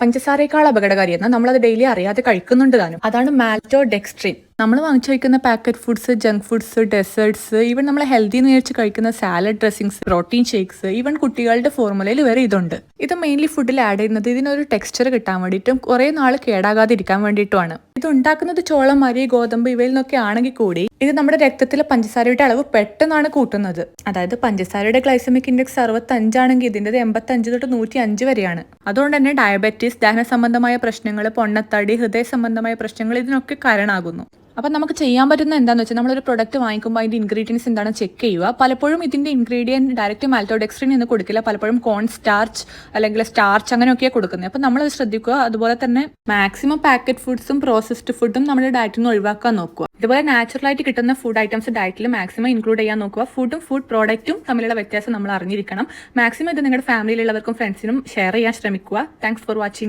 പഞ്ചസാരയേക്കാൾ അപകടകാരിയെന്ന് നമ്മളത് ഡെയിലി അറിയാതെ കഴിക്കുന്നുണ്ട് താനും. അതാണ് മാൽറ്റോ ഡെക്സ്ട്രിൻ നമ്മൾ വാങ്ങിച്ചു കഴിക്കുന്ന packet foods junk foods desserts even നമ്മൾ ഹെൽത്തി എന്ന് വിചാരിച്ച് കഴിക്കുന്ന salad dressings protein shakes even കുട്ടികളുടെ ഫോർമുലയിൽ വരെ ഇതുണ്ട്. ഇത് മെയിൻലി ഫുഡിൽ ആഡ് ചെയ്യുന്നത് ഇതിനൊരു ടെക്സ്ചർ കിട്ടാൻ വേണ്ടിയിട്ടും കുറേ നാൾ കേടാകാതിരിക്കാൻ വേണ്ടിയിട്ടുമാണ്. ഇത് ഉണ്ടാക്കുന്നത് ചോളം അരി ഗോതമ്പ് ഇവയിൽ നിന്നൊക്കെ ആണെങ്കിൽ കൂടി ഇത് നമ്മുടെ രക്തത്തിലെ പഞ്ചസാരയുടെ അളവ് പെട്ടെന്നാണ് കൂട്ടുന്നത്. അതായത് പഞ്ചസാരയുടെ ഗ്ലൈസമിക് ഇൻഡെക്സ് അറുപത്തഞ്ചാണെങ്കിൽ ഇതിന്റെ എൺപത്തഞ്ച് തൊട്ട് നൂറ്റി അഞ്ച് വരെയാണ്. അതുകൊണ്ട് തന്നെ ഡയബറ്റീസ് ദഹന സംബന്ധമായ പ്രശ്നങ്ങൾ പൊണ്ണത്തടി ഹൃദയ സംബന്ധമായ പ്രശ്നങ്ങൾ ഇതിനൊക്കെ കാരണമാകുന്നു അപ്പം നമുക്ക് ചെയ്യാൻ പറ്റുന്ന എന്താണെന്ന് വെച്ചാൽ നമ്മളൊരു പ്രൊഡക്റ്റ് വാങ്ങിക്കുമ്പോൾ അതിന്റെ ഇൻഗ്രീഡിയൻസ് എന്താണ് ചെക്ക് ചെയ്യുക. പലപ്പോഴും ഇതിന്റെ ഇൻഗ്രീഡിയന്റ് ഡയറക്റ്റ് മാൽത്തോഡെക്സ്ട്രീൻ എന്ന് കൊടുക്കില്ല. പലപ്പോഴും കോൺ സ്റ്റാർച്ച് അല്ലെങ്കിൽ സ്റ്റാർച്ച് അങ്ങനെയൊക്കെയാണ് കൊടുക്കുന്നത്. അപ്പം നമ്മളത് ശ്രദ്ധിക്കുക. അതുപോലെ തന്നെ മാക്സിമം പാക്കറ്റ് ഫുഡ്സും പ്രോസസ്ഡ് ഫുഡും നമ്മുടെ ഡയറ്റിൽ നിന്ന് ഒഴിവാക്കാൻ നോക്കുക. ഇതുപോലെ നാച്ചുറലായിട്ട് കിട്ടുന്ന ഫുഡ് ഐറ്റംസ് ഡയറ്റിൽ മാക്സിമം ഇൻക്ലൂഡ് ചെയ്യാൻ നോക്കുക. ഫുഡും ഫുഡ് പ്രോഡക്റ്റും തമ്മിലുള്ള വ്യത്യാസം നമ്മൾ അറിഞ്ഞിരിക്കണം. മാക്സിമം ഇത് നിങ്ങളുടെ ഫാമിലിയിലുള്ളവർക്കും ഫ്രണ്ട്സിനും ഷെയർ ചെയ്യാൻ ശ്രമിക്കുക. Thanks for watching